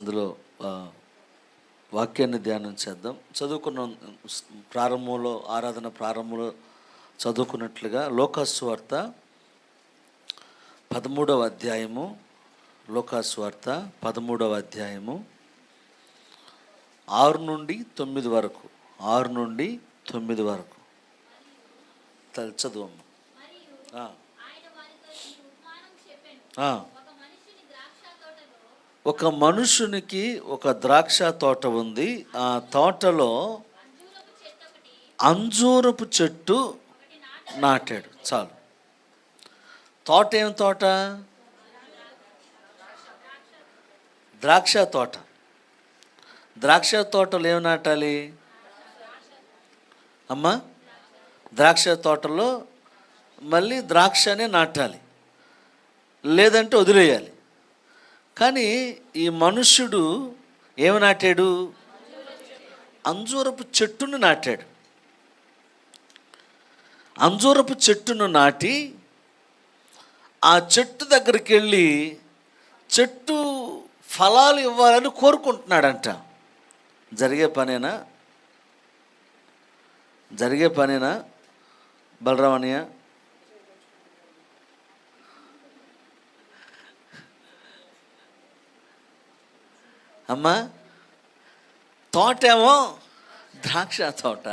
అందులో వాక్యాన్ని ధ్యానం చేద్దాం. చదువుకున్న ప్రారంభంలో ఆరాధన ప్రారంభంలో చదువుకున్నట్లుగా లోకాస్వార్త పదమూడవ అధ్యాయము లోకాస్వార్త పదమూడవ అధ్యాయము ఆరు నుండి తొమ్మిది వరకు ఆరు నుండి తొమ్మిది వరకు. చదువమ్మ. ఒక మనుషునికి ఒక ద్రాక్ష తోట ఉంది. ఆ తోటలో అంజూరపు చెట్టు నాటాడు. చాలు. తోట ఏం తోట? ద్రాక్ష తోట. ద్రాక్ష తోటలో ఏం నాటాలి? అమ్మా ద్రాక్ష తోటలో మళ్ళీ ద్రాక్షనే నాటాలి. లేదంటే వదిలేయాలి. కానీ ఈ మనుష్యుడు ఏమి నాటాడు? అంజూరపు చెట్టును నాటాడు. అంజూరపు చెట్టును నాటి ఆ చెట్టు దగ్గరికి వెళ్ళి చెట్టు ఫలాలు ఇవ్వాలని కోరుకుంటున్నాడంట. జరిగే పనేనా? జరిగే పనేనా? బలరామణ్య అమ్మా తోటేమో ద్రాక్ష తోట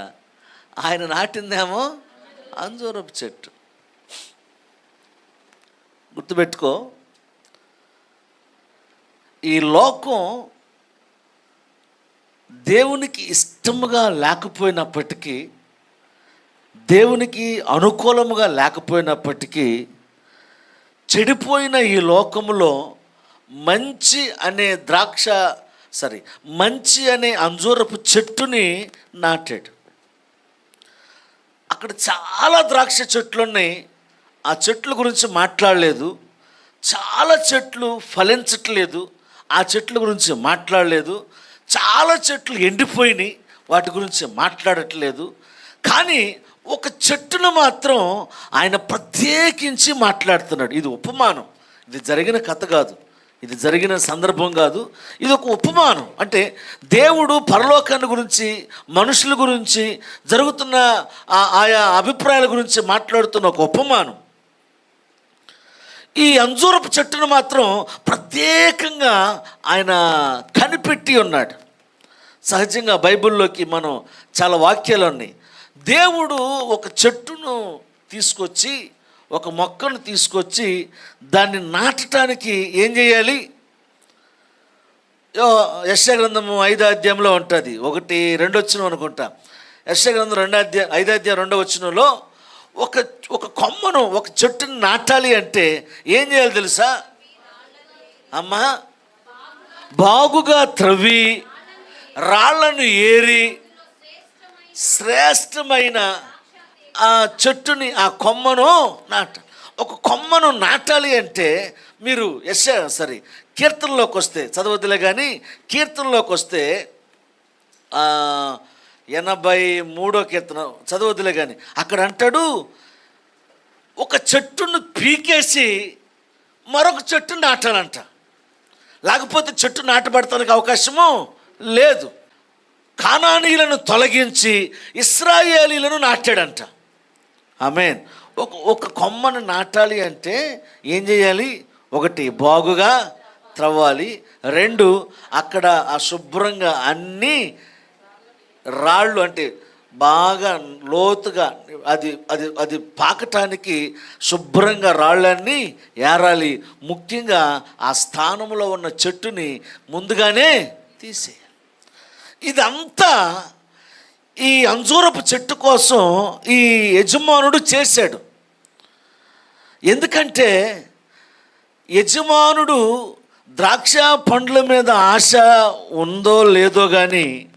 ఆయన నాటిందేమో అంజూరపు చెట్టు. గుర్తుపెట్టుకో ఈ లోకం దేవునికి ఇష్టముగా లేకపోయినప్పటికీ దేవునికి అనుకూలముగా లేకపోయినప్పటికీ చెడిపోయిన ఈ లోకములో మంచి అనే ద్రాక్ష సారీ మంచి అనే అంజూరపు చెట్టుని నాటాడు. అక్కడ చాలా ద్రాక్ష చెట్లు ఉన్నాయి ఆ చెట్ల గురించి మాట్లాడలేదు. చాలా చెట్లు ఫలించట్లేదు. ఆ చెట్ల గురించి మాట్లాడలేదు. చాలా చెట్లు ఎండిపోయినాయి. వాటి గురించి మాట్లాడట్లేదు. కానీ ఒక చెట్టును మాత్రం ఆయన ప్రత్యేకించి మాట్లాడుతున్నాడు. ఇది ఉపమానం. ఇది జరిగిన కథ కాదు. ఇది జరిగిన సందర్భం కాదు. ఇది ఒక ఉపమానం. అంటే దేవుడు పరలోకాన్ని గురించి మనుషుల గురించి జరుగుతున్న ఆయా అభిప్రాయాల గురించి మాట్లాడుతున్న ఒక ఉపమానం. ఈ అంజూరపు చెట్టును మాత్రం ప్రత్యేకంగా ఆయన కనిపెట్టి ఉన్నాడు. సహజంగా బైబిల్లోకి మనం చాలా వాక్యాలు ఉన్నాయి దేవుడు ఒక చెట్టును తీసుకొచ్చి ఒక మొక్కను తీసుకొచ్చి దాన్ని నాటడానికి ఏం చేయాలి? యశగ్రంథము ఐదో అధ్యాయంలో ఉంటుంది. ఒకటి రెండు వచ్చిన అనుకుంటా. యశగ్రంథం రెండో అధ్యాయం ఐదో అధ్యాయం రెండో వచ్చినలో ఒక ఒక కొమ్మను ఒక చెట్టుని నాటాలి అంటే ఏం చేయాలి తెలుసా? అమ్మా బాగుగా త్రవ్వి రాళ్ళను ఏరి శ్రేష్టమైన ఆ చెట్టుని ఆ కొమ్మను నాట ఒక కొమ్మను నాటాలి అంటే మీరు ఎస్ సరే కీర్తనలోకి వస్తే చదవద్దులే కానీ కీర్తనలోకి వస్తే ఎనభై మూడో కీర్తన చదవద్దులే కానీ అక్కడ అంటాడు ఒక చెట్టును పీకేసి మరొక చెట్టు నాటాలంట. లేకపోతే చెట్టు నాటబడటానికి అవకాశము లేదు. కానానీయులను తొలగించి ఇస్రాయేలీలను నాటాడంట. ఆమెన్. ఒక ఒక కొమ్మను నాటాలి అంటే ఏం చేయాలి? ఒకటి బాగుగా త్రవ్వాలి. రెండు అక్కడ అశుభ్రంగా అన్నీ రాళ్ళు అంటే బాగా లోతుగా అది అది అది పాకటానికి శుభ్రంగా రాళ్ళన్నీ ఏరాలి. ముఖ్యంగా ఆ స్థానంలో ఉన్న చెట్టుని ముందుగానే తీసేయాలి. ఇదంతా ఈ అంజూరపు చెట్టు కోసం ఈ యజమానుడు చేశాడు. ఎందుకంటే యజమానుడు ద్రాక్ష పండ్ల మీద ఆశ ఉందో లేదో కానీ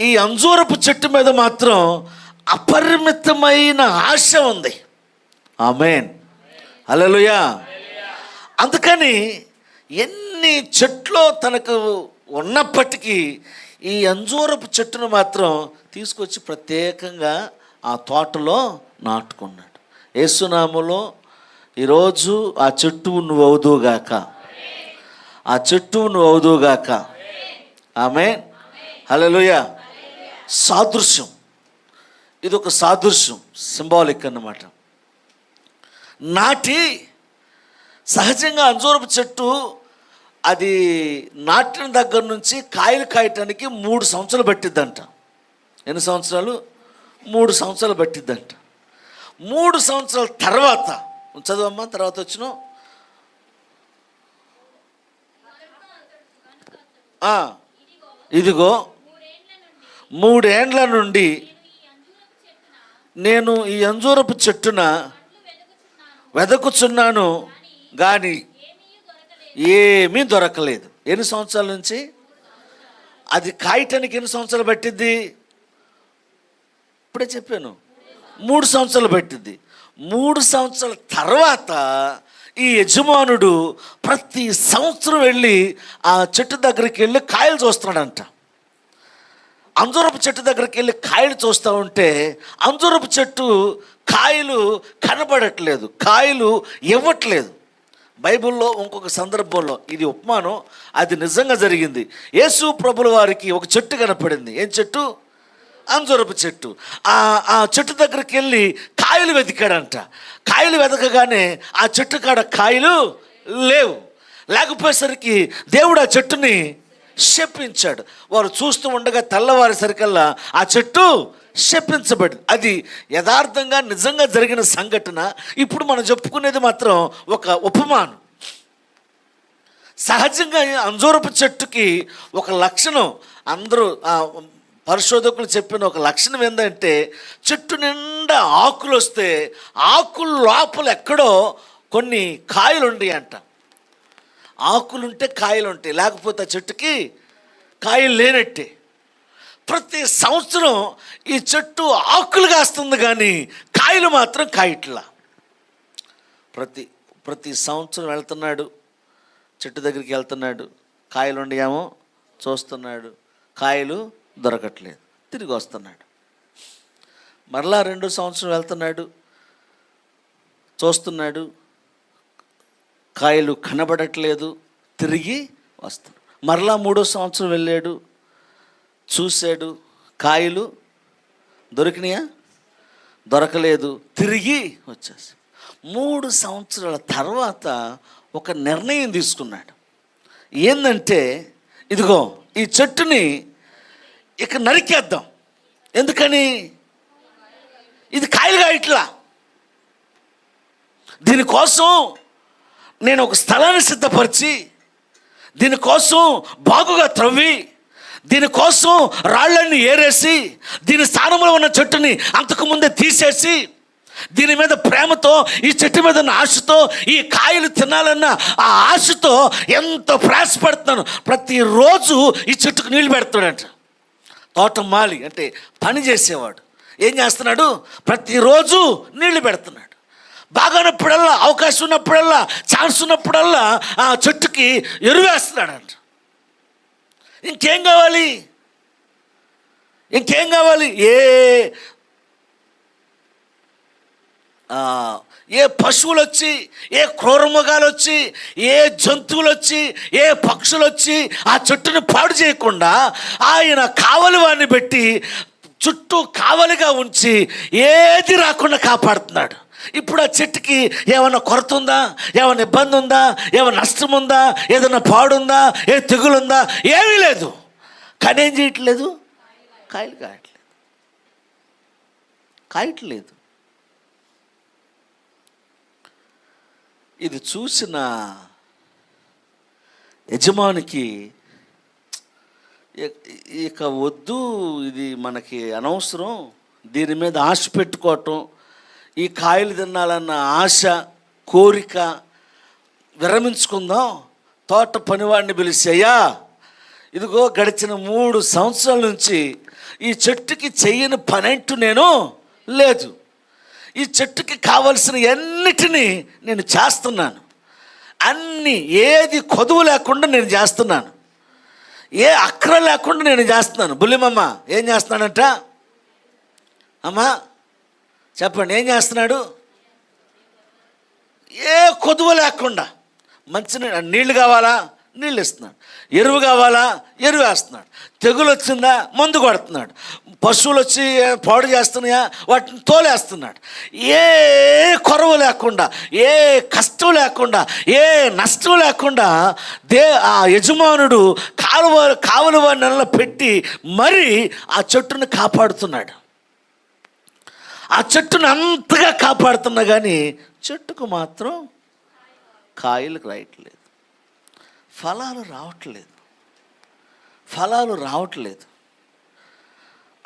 ఈ అంజూరపు చెట్టు మీద మాత్రం అపరిమితమైన ఆశ ఉంది. ఆమెన్. అలలుయా అందుకని ఎన్ని చెట్లు తనకు ఉన్నప్పటికీ ఈ అంజూరపు చెట్టును మాత్రం తీసుకొచ్చి ప్రత్యేకంగా ఆ తోటలో నాటుకున్నాడు. యేసునామలో ఈరోజు ఆ చెట్టు నువ్వు అవుదువుగాక ఆ చెట్టు నువ్వు అవుదువుగాక ఆమె హలోయ సాదృశ్యం. ఇది ఒక సాదృశ్యం సింబాలిక్ అన్నమాట. నాటి సహజంగా అంజూరపు చెట్టు అది నాటిన దగ్గర నుంచి కాయలు కాయటానికి మూడు సంవత్సరాలు పట్టిద్దంట. ఎన్ని సంవత్సరాలు? మూడు సంవత్సరాలు పట్టిద్దంట. మూడు సంవత్సరాల తర్వాత చదవమ్మా తర్వాత వచ్చిన ఇదిగో మూడేండ్ల నుండి నేను ఈ అంజూరపు చెట్టున వెదకుచున్నాను. కానీ ఏమీ దొరకలేదు. ఎన్ని సంవత్సరాల నుంచి? అది కాయటానికి ఎన్ని సంవత్సరాలు పట్టిద్ది? ఇప్పుడే చెప్పాను. మూడు సంవత్సరాలు పట్టింది మూడు సంవత్సరాల తర్వాత ఈ యజమానుడు ప్రతి సంవత్సరం వెళ్ళి ఆ చెట్టు దగ్గరికి వెళ్ళి కాయలు చూస్తున్నాడంట. అంజూరపు చెట్టు దగ్గరికి వెళ్ళి కాయలు చూస్తూ ఉంటే అంజూరపు చెట్టు కాయలు కనబడట్లేదు. కాయలు ఇవ్వట్లేదు. బైబిల్లో ఇంకొక సందర్భంలో ఇది ఉపమానం అది నిజంగా జరిగింది. యేసు ప్రభుల వారికి ఒక చెట్టు కనపడింది. ఏం చెట్టు? అంజూరపు చెట్టు. ఆ ఆ చెట్టు దగ్గరికి వెళ్ళి కాయలు వెతికాడంట. కాయలు వెతకగానే ఆ చెట్టు కాడ కాయలు లేవు. లేకపోయేసరికి దేవుడు ఆ చెట్టుని శప్పించాడు వారు చూస్తూ ఉండగా తెల్లవారేసరికల్లా ఆ చెట్టు శప్పించబడింది అది యథార్థంగా నిజంగా జరిగిన సంఘటన. ఇప్పుడు మనం చెప్పుకునేది మాత్రం ఒక ఉపమానం. సహజంగా అంజూరపు చెట్టుకి ఒక లక్షణం అందరూ పరిశోధకులు చెప్పిన ఒక లక్షణం ఏంటంటే చెట్టు నిండా ఆకులు వస్తే ఆకులు లోపల ఎక్కడో కొన్ని కాయలు ఉండయి అంట ఆకులుంటే కాయలు ఉంటాయి లేకపోతే ఆ చెట్టుకి కాయలు లేనట్టే. ప్రతి సంవత్సరం ఈ చెట్టు ఆకులు కాస్తుంది కానీ కాయలు మాత్రం కాయట్లా. ప్రతి ప్రతి సంవత్సరం వెళ్తున్నాడు చెట్టు దగ్గరికి వెళ్తున్నాడు కాయలు ఉండేమో చూస్తున్నాడు కాయలు దొరకట్లేదు తిరిగి వస్తున్నాడు. మరలా రెండో సంవత్సరం వెళ్తున్నాడు చూస్తున్నాడు కాయలు కనబడట్లేదు తిరిగి వస్తాడు. మరలా మూడో సంవత్సరం వెళ్ళాడు చూశాడు కాయలు దొరికినాయా? దొరకలేదు తిరిగి వచ్చేసి మూడు సంవత్సరాల తర్వాత ఒక నిర్ణయం తీసుకున్నాడు. ఏంటంటే ఇదిగో ఈ చెట్టుని ఇక నరికేద్దాం. ఎందుకని? ఇది కాయలుగా ఇట్లా. దీనికోసం నేను ఒక స్థలాన్ని సిద్ధపరిచి దీనికోసం బాగుగా త్రవ్వి దీనికోసం రాళ్ళని ఏరేసి దీని స్థానంలో ఉన్న చెట్టుని అంతకుముందే తీసేసి దీని మీద ప్రేమతో ఈ చెట్టు మీద ఉన్న ఆశతో ఈ కాయలు తినాలన్న ఆ ఆశతో ఎంతో ప్రయాసపడుతున్నాను ప్రతిరోజు ఈ చెట్టుకు నీళ్ళు పెడుతున్నాడంట. తోట మాలి అంటే పని చేసేవాడు. ఏం చేస్తున్నాడు? ప్రతిరోజు నీళ్ళు పెడుతున్నాడు. బాగానప్పుడల్లా అవకాశం ఉన్నప్పుడల్లా ఛాన్స్ ఉన్నప్పుడల్లా ఆ చెట్టుకి ఎరువేస్తున్నాడంట. ఇంకేం కావాలి? ఇంకేం కావాలి? ఏ ఏ పశువులు వచ్చి ఏ క్రూరమృగాలు వచ్చి ఏ జంతువులు వచ్చి ఏ పక్షులు వచ్చి ఆ చెట్టుని పాడు చేయకుండా ఆయన కావలి వాడిని పెట్టి చుట్టూ కావలిగా ఉంచి ఏది రాకుండా కాపాడుతున్నాడు. ఇప్పుడు ఆ చెట్టుకి ఏమైనా కొరత ఉందా? ఏమైనా ఇబ్బంది ఉందా? ఏమైనా నష్టం ఉందా? ఏదైనా పాడుందా? ఏ తెగులుందా? ఏమీ లేదు. కానీ ఏం చేయట్లేదు? కాయలు కాయట్లేదు. కాయట్లేదు ఇది చూసిన యజమానికి ఇక వద్దు ఇది మనకి అనవసరం. దీని మీద ఆశ పెట్టుకోవటం ఈ కాయలు తినాలన్న ఆశ కోరిక విరమించుకుందాం. తోట పనివాడిని పిలిచాయ్యా ఇదిగో గడిచిన మూడు సంవత్సరాల నుంచి ఈ చెట్టుకి చెయ్యని పనంటూ నేను లేదు. ఈ చెట్టుకి కావలసిన అన్నిటినీ నేను చేస్తున్నాను. అన్ని ఏది కొదువు లేకుండా నేను చేస్తున్నాను. ఏ అక్ర లేకుండా నేను చేస్తున్నాను. బుల్లిమమ్మ ఏం చేస్తున్నానంట అమ్మా చెప్పండి ఏం చేస్తున్నాడు? ఏ కొదువ లేకుండా మంచి నీళ్ళు కావాలా? నీళ్ళు ఇస్తున్నాడు. ఎరువు కావాలా? ఎరువు వేస్తున్నాడు. తెగులు వచ్చిందా? మందు కొడుతున్నాడు. పశువులు వచ్చి పాడు చేస్తున్నాయా? వాటిని తోలేస్తున్నాడు. ఏ కొరవ లేకుండా ఏ కష్టం లేకుండా ఏ నష్టం లేకుండా దే ఆ యజమానుడు కాలువ కావలి నెలలో పెట్టి మరీ ఆ చెట్టును కాపాడుతున్నాడు. ఆ చెట్టును అంతగా కాపాడుతున్నా కానీ చెట్టుకు మాత్రం కాయలు రాయట్లేదు. ఫలాలు రావట్లేదు. ఫలాలు రావట్లేదు.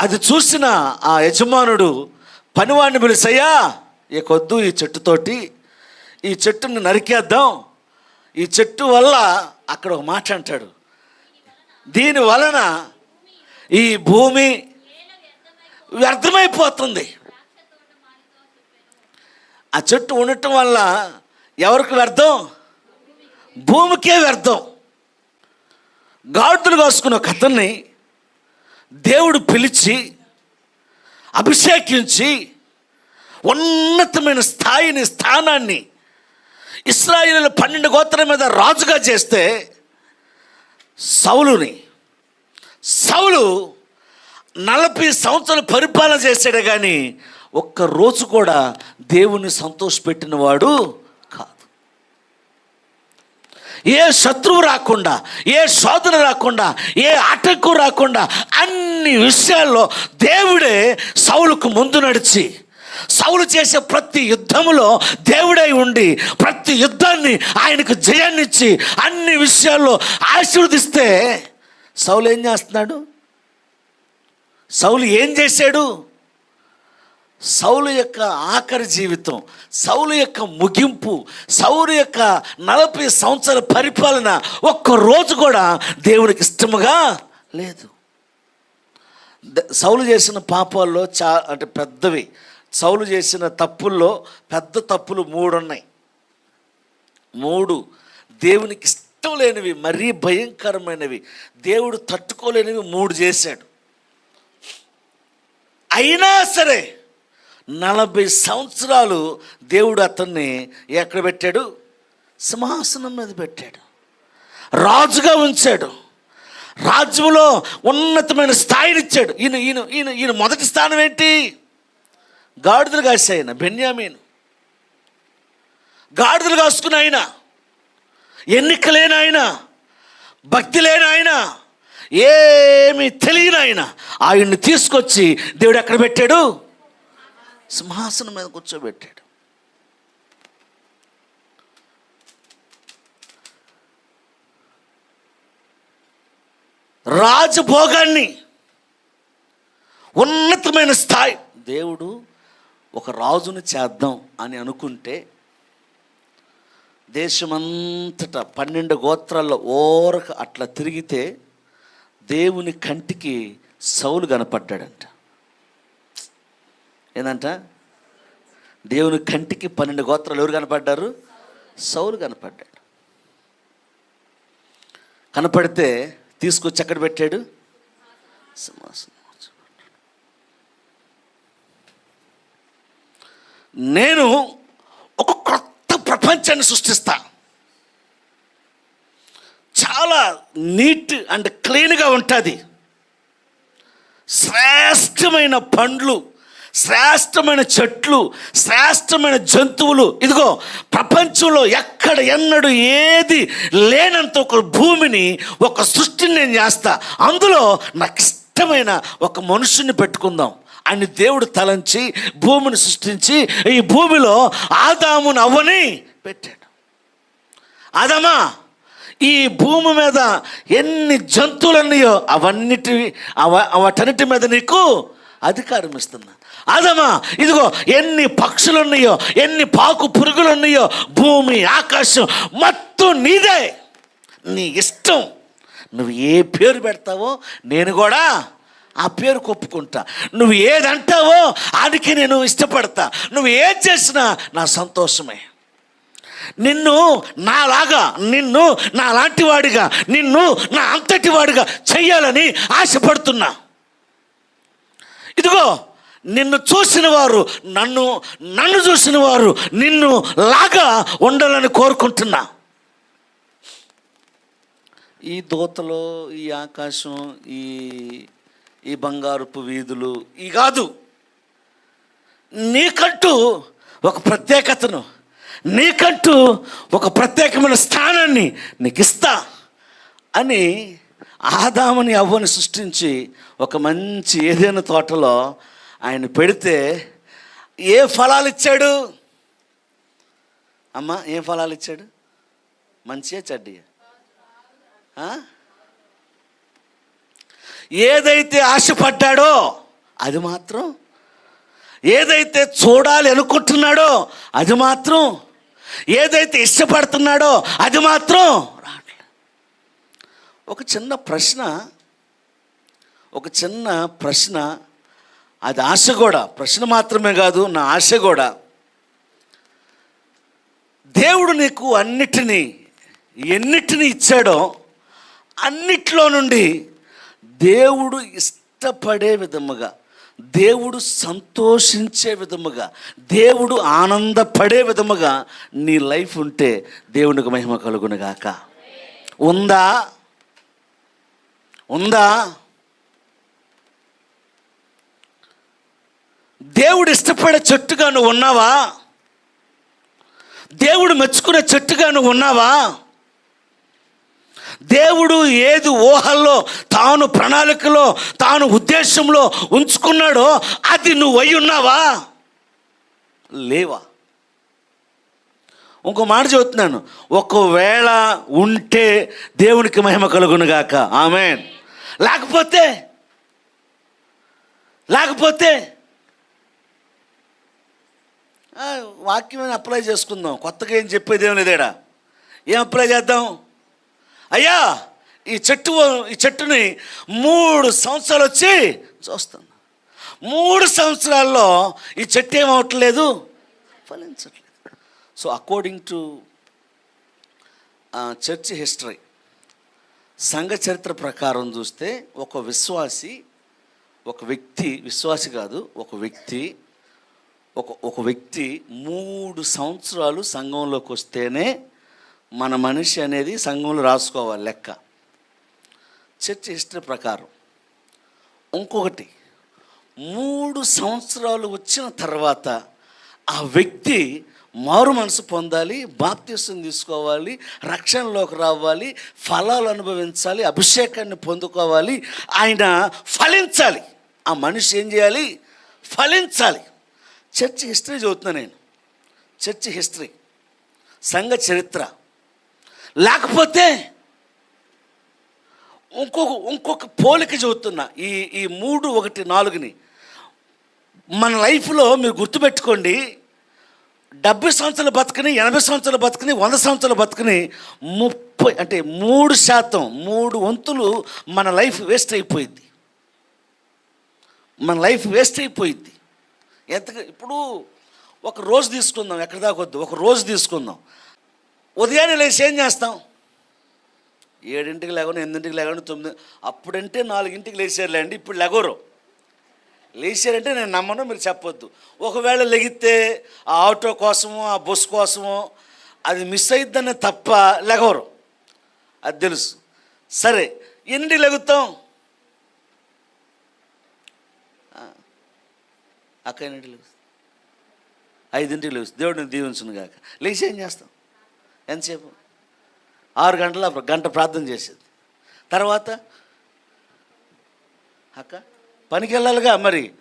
అది చూసిన ఆ యజమానుడు పనివాడిని పిలిసయ్యా ఈ కొద్దు ఈ చెట్టుతోటి ఈ చెట్టుని నరికేద్దాం. ఈ చెట్టు వల్ల అక్కడ ఒక మాట అంటాడు. దీని వలన ఈ భూమి వ్యర్థమైపోతుంది. ఆ చెట్టు ఉండటం వల్ల ఎవరికి వ్యర్థం? భూమికే వ్యర్థం. గాడులు కాసుకున్న కథని దేవుడు పిలిచి అభిషేకించి ఉన్నతమైన స్థాయిని స్థానాన్ని ఇస్రాయిల్ పన్నెండు గోత్రం మీద రాజుగా చేస్తే సౌలుని సౌలు నలభై సంవత్సరాలు పరిపాలన చేశాడు కానీ ఒక్క రోజు కూడా దేవుని సంతోషపెట్టిన వాడు కాదు. ఏ శత్రువు రాకుండా ఏ శోధన రాకుండా ఏ ఆటంకం రాకుండా అన్ని విషయాల్లో దేవుడే సౌలుకు ముందు నడిచి సౌలు చేసే ప్రతి యుద్ధములో దేవుడై ఉండి ప్రతి యుద్ధాన్ని ఆయనకు జయాన్నిచ్చి అన్ని విషయాల్లో ఆశీర్వదిస్తే సౌలు ఏం చేస్తున్నాడు? సౌలు ఏం చేశాడు? సౌలు యొక్క ఆఖరి జీవితం సౌలు యొక్క ముగింపు సౌలు యొక్క నలభై సంవత్సరాల పరిపాలన ఒక్క రోజు కూడా దేవునికి ఇష్టముగా లేదు. సౌలు చేసిన పాపాల్లో చా అంటే పెద్దవి. సౌలు చేసిన తప్పుల్లో పెద్ద తప్పులు మూడు ఉన్నాయి మూడు. దేవునికి ఇష్టం లేనివి మరీ భయంకరమైనవి. దేవుడు తట్టుకోలేనివి మూడు చేశాడు. అయినా సరే నలభై సంవత్సరాలు దేవుడు అతన్ని ఎక్కడ పెట్టాడు? సింహాసనం మీద పెట్టాడు. రాజుగా ఉంచాడు. రాజ్యంలో ఉన్నతమైన స్థాయిని ఇచ్చాడు. ఈయన ఈయన ఈయన ఈయన మొదటి స్థానం ఏంటి? గాడిదలు కాసే ఆయన బెన్యామీను. గాడిదలు కాసుకున్న ఆయన ఎన్నిక లేని ఆయన భక్తి లేని ఆయన ఏమి తెలియని ఆయన. ఆయన్ని తీసుకొచ్చి దేవుడు ఎక్కడ పెట్టాడు? సింహాసనం మీద కూర్చోబెట్టాడు. రాజభోగాన్ని ఉన్నతమైన స్థాయి. దేవుడు ఒక రాజును చేద్దాం అని అనుకుంటే దేశమంతటా పన్నెండు గోత్రాల్లో ఓరక అట్లా తిరిగితే దేవుని కంటికి సౌలు కనపడ్డాడంట. ఏందంట? దేవుని కంటికి పన్నెండు గోత్రాలు ఎవరు కనపడ్డారు? సౌలు కనపడ్డాడు. కనపడితే తీసుకొచ్చి ఎక్కడ పెట్టాడు? సింహాసనం నేను ఒక కొత్త ప్రపంచాన్ని సృష్టిస్తా. చాలా నీట్ అండ్ క్లీన్గా ఉంటుంది. శ్రేష్టమైన పండ్లు శ్రేష్టమైన చెట్లు శ్రేష్టమైన జంతువులు. ఇదిగో ప్రపంచంలో ఎక్కడ ఎన్నడు ఏది లేనంత ఒక భూమిని ఒక సృష్టిని నేను చేస్తా. అందులో నాకు ఇష్టమైన ఒక మనుషుని పెట్టుకుందాం. అని దేవుడు తలంచి భూమిని సృష్టించి ఈ భూమిలో ఆదామును అవ్వని పెట్టాడు. ఆదామా ఈ భూమి మీద ఎన్ని జంతువులు ఉన్నాయో అవన్నిటి అవ వాటన్నిటి మీద నీకు అధికారం ఇస్తున్నా. అదమా ఇదిగో ఎన్ని పక్షులు ఉన్నాయో ఎన్ని పాకు పురుగులు ఉన్నాయో భూమి ఆకాశం మొత్తం నీదే. నీ ఇష్టం. నువ్వు ఏ పేరు పెడతావో నేను కూడా ఆ పేరు కొప్పుకుంటా. నువ్వు ఏదంటావో ఆడికి నేను ఇష్టపడతా. నువ్వు ఏం చేసినా నా సంతోషమే. నిన్ను నాలాగా నిన్ను నా లాంటి వాడిగా నిన్ను నా అంతటి వాడిగా చెయ్యాలని ఆశపడుతున్నా. ఇదిగో నిన్ను చూసిన వారు నన్ను నన్ను చూసిన వారు నిన్ను లాగా ఉండాలని కోరుకుంటున్నా. ఈ దోతలో ఈ ఆకాశం ఈ ఈ బంగారుపు వీధులు ఈ కాదు. నీకంటూ ఒక ప్రత్యేకతను నీకంటూ ఒక ప్రత్యేకమైన స్థానాన్ని నీకు ఇస్తా అని ఆదామని అవ్వని సృష్టించి ఒక మంచి ఏదైనా తోటలో ఆయన పెడితే ఏ ఫలాలు ఇచ్చాడు? అమ్మ ఏ ఫలాలు ఇచ్చాడు? మంచియా చెడ్డయా? ఏదైతే ఆశపడ్డాడో అది మాత్రం. ఏదైతే చూడాలి అనుకుంటున్నాడో అది మాత్రం. ఏదైతే ఇష్టపడుతున్నాడో అది మాత్రం. రావట్లేదు ఒక చిన్న ప్రశ్న ఒక చిన్న ప్రశ్న అది ఆశ కూడా. ప్రశ్న మాత్రమే కాదు నా ఆశ కూడా. దేవుడు నీకు అన్నిటినీ ఎన్నిటిని ఇచ్చాడో అన్నిట్లో నుండి దేవుడు ఇష్టపడే విధముగా దేవుడు సంతోషించే విధముగా దేవుడు ఆనందపడే విధముగా నీ లైఫ్ ఉంటే దేవునికి మహిమ కలుగునుగాక ఉందా? ఉందా? దేవుడు ఇష్టపడే చెట్టుగా నువ్వు ఉన్నావా? దేవుడు మెచ్చుకునే చెట్టుగా నువ్వు ఉన్నావా? దేవుడు ఏది ఊహల్లో తాను ప్రణాళికలో తాను ఉద్దేశంలో ఉంచుకున్నాడో అది నువ్వు అయి ఉన్నావా? లేవా? ఇంకో మాట చెబుతున్నాను. ఒకవేళ ఉంటే దేవునికి మహిమ కలుగునుగాక ఆమె లేకపోతే లేకపోతే వాక్యం అప్లై చేసుకుందాం. కొత్తగా ఏం చెప్పేది ఏం లేదేడా? ఏం అప్లై చేద్దాం? అయ్యా ఈ చెట్టు ఈ చెట్టుని మూడు సంవత్సరాలు వచ్చి చూస్తాను. మూడు సంవత్సరాల్లో ఈ చెట్టు ఏమవట్లేదు ఫలించట్లేదు. So according to church history సంఘ చరిత్ర ప్రకారం చూస్తే ఒక విశ్వాసి ఒక వ్యక్తి విశ్వాసి కాదు ఒక వ్యక్తి ఒక ఒక వ్యక్తి మూడు సంవత్సరాలు సంఘంలోకి వస్తేనే మన మనిషి అనేది సంఘంలో రాసుకోవాలి లెక్క. చర్చ్ హిస్టరీ ప్రకారం ఇంకొకటి మూడు సంవత్సరాలు వచ్చిన తర్వాత ఆ వ్యక్తి మారు మనసు పొందాలి బాప్తీసం తీసుకోవాలి రక్షణలోకి రావాలి ఫలాలు అనుభవించాలి అభిషేకాన్ని పొందుకోవాలి ఆయన ఫలించాలి. ఆ మనిషి ఏం చేయాలి? ఫలించాలి. చర్చ్ హిస్టరీ చదువుతున్నా నేను. Church history. సంఘ చరిత్ర. లేకపోతే ఇంకొక ఇంకొక పోలిక చదువుతున్నా. ఈ ఈ మూడు ఒకటి నాలుగుని. మన లైఫ్లో మీరు గుర్తుపెట్టుకోండి. డెబ్బై సంవత్సరాలు బతుకుని ఎనభై సంవత్సరాలు బతుకుని వంద సంవత్సరాలు బతుకుని ముప్పై అంటే మూడు శాతం మూడు వంతులు మన లైఫ్ వేస్ట్ అయిపోయింది మన లైఫ్ వేస్ట్ అయిపోయింది ఎంత ఇప్పుడు ఒక రోజు తీసుకుందాం ఎక్కడ దాకొద్దు వద్దు ఒక రోజు తీసుకుందాం. ఉదయాన్నే లేచి ఏం చేస్తాం? ఏడింటికి లేకుండా ఎనిమిదింటికి లేకుండా తొమ్మిది అప్పుడంటే నాలుగింటికి లేచారులేండి ఇప్పుడు లెగరు లేచారంటే నేను నమ్మను మీరు చెప్పొద్దు. ఒకవేళ లెగితే ఆ ఆటో కోసమో ఆ బస్ కోసమో అది మిస్ అయిద్దనే తప్ప లెగవరు. అది తెలుసు. సరే ఎన్నింటికి లెగుతాం? అక్క లేవు ఐదింటికి లేవు దేవుడిని దీవించును కాక లేచి ఏం చేస్తాం? ఎంతసేపు? ఆరు గంటల గంట ప్రార్థన చేసేది. తర్వాత అక్క పనికి వెళ్ళాలిగా మరి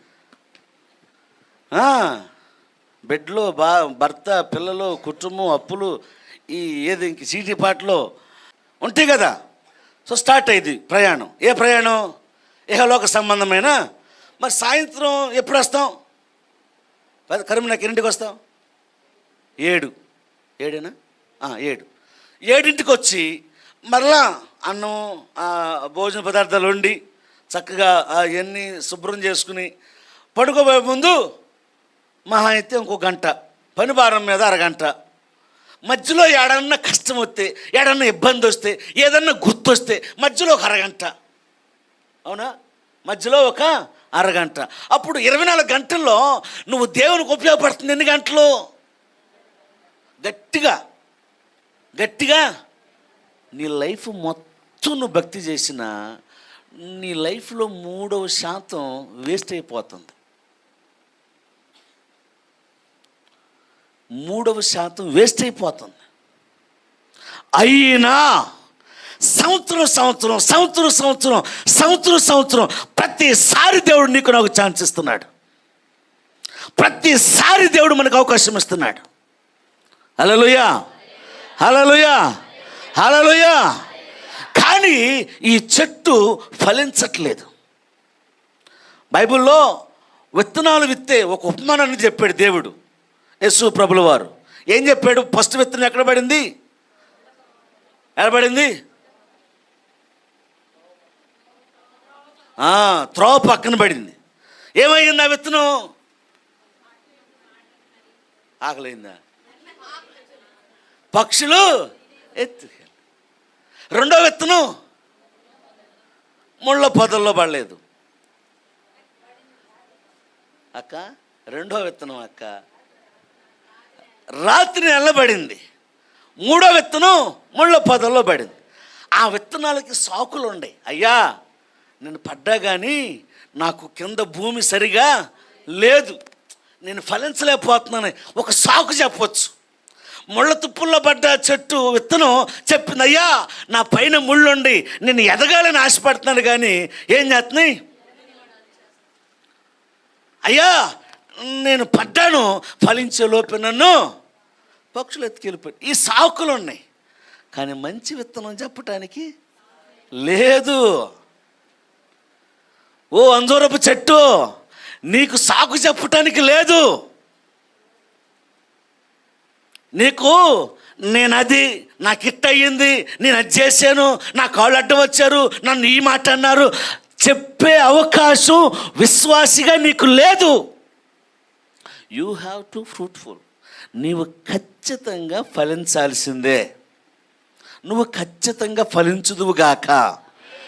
బెడ్లో బా భర్త పిల్లలు కుటుంబం అప్పులు ఈ ఏది ఇంక చీటీ పాటలో ఉంటాయి కదా. సో స్టార్ట్ అయ్యింది ప్రయాణం. ఏ ప్రయాణం? ఏహలోక సంబంధమైన? మరి సాయంత్రం ఎప్పుడు వస్తాం? పది నాకు ఎన్నింటికి వస్తావు? ఏడు. ఏడేనా? ఏడు. ఏడింటికి వచ్చి మరలా అన్నం భోజన పదార్థాలు వండి చక్కగా అవన్నీ శుభ్రం చేసుకుని పడుకోబోయే ముందు మహా అయితే ఇంకో గంట పని భారం మీద అరగంట. మధ్యలో ఏడన్నా కష్టం వస్తే ఏడన్నా ఇబ్బంది వస్తే ఏదన్నా గుర్తొస్తే మధ్యలో ఒక అరగంట. అవునా? మధ్యలో ఒక అరగంట. అప్పుడు ఇరవై నాలుగు గంటల్లో నువ్వు దేవునికి ఉపయోగపడుతుంది ఎన్ని గంటలు? గట్టిగా గట్టిగా నీ లైఫ్ మొత్తం నువ్వు భక్తి చేసినా నీ లైఫ్లో మూడవ శాతం వేస్ట్ అయిపోతుంది. మూడవ శాతం వేస్ట్ అయిపోతుంది. అయినా సంవత్సరం సంవత్సరం సంవత్సరం సంవత్సరం సంవత్సరం సంవత్సరం ప్రతిసారి దేవుడు నీకు నాకు ఛాన్స్ ఇస్తున్నాడు. ప్రతిసారి దేవుడు మనకు అవకాశం ఇస్తున్నాడు. హలలుయా హలలుయా హలలుయా కానీ ఈ చెట్టు ఫలించట్లేదు. బైబిల్లో విత్తనాలు విత్తే ఒక ఉపమానాన్ని చెప్పాడు దేవుడు. యశు ప్రభుల వారు ఏం చెప్పాడు? ఫస్ట్ విత్తనం ఎక్కడ పడింది? ఎక్కడ పడింది? త్రోవ పక్కన పడింది. ఏమైంది ఆ విత్తనం? ఆకలైందా? పక్షులు ఎత్తు. రెండో విత్తనం ముళ్ళ పొదల్లో పడలేదు. అక్క రెండో విత్తనం అక్క. రాత్రి నెలబడింది మూడో విత్తనం ముళ్ళ పొదల్లో పడింది. ఆ విత్తనాలకి సాకులు ఉన్నాయి అయ్యా నేను పడ్డా కానీ నాకు కింద భూమి సరిగా లేదు. నేను ఫలించలేకపోతున్నాను. ఒక సాకు చెప్పొచ్చు. ముళ్ళ తుప్పుల్లో పడ్డ చెట్టు విత్తనం చెప్పింది అయ్యా నా పైన ముళ్ళుండి నేను ఎదగాలని ఆశపడుతున్నాను కానీ ఏం చేస్తున్నాయి? అయ్యా నేను పడ్డాను. ఫలించే లోపు నన్ను పక్షులు ఎత్తుకెళ్ళిపోయి ఈ సాకులు ఉన్నాయి కానీ మంచి విత్తనం చెప్పటానికి లేదు. ఓ అంజూరపు చెట్టు నీకు సాకు చెప్పటానికి లేదు. నీకు నేను అది నాకు ఇట్ అయ్యింది నేను అది చేశాను నా కాళ్ళు అడ్డం వచ్చారు నన్ను ఈ మాట అన్నారు. చెప్పే అవకాశం విశ్వాసిగా నీకు లేదు. యూ హ్యావ్ టు ఫ్రూట్ఫుల్ నీవు ఖచ్చితంగా ఫలించాల్సిందే. నువ్వు ఖచ్చితంగా ఫలించుదువుగాక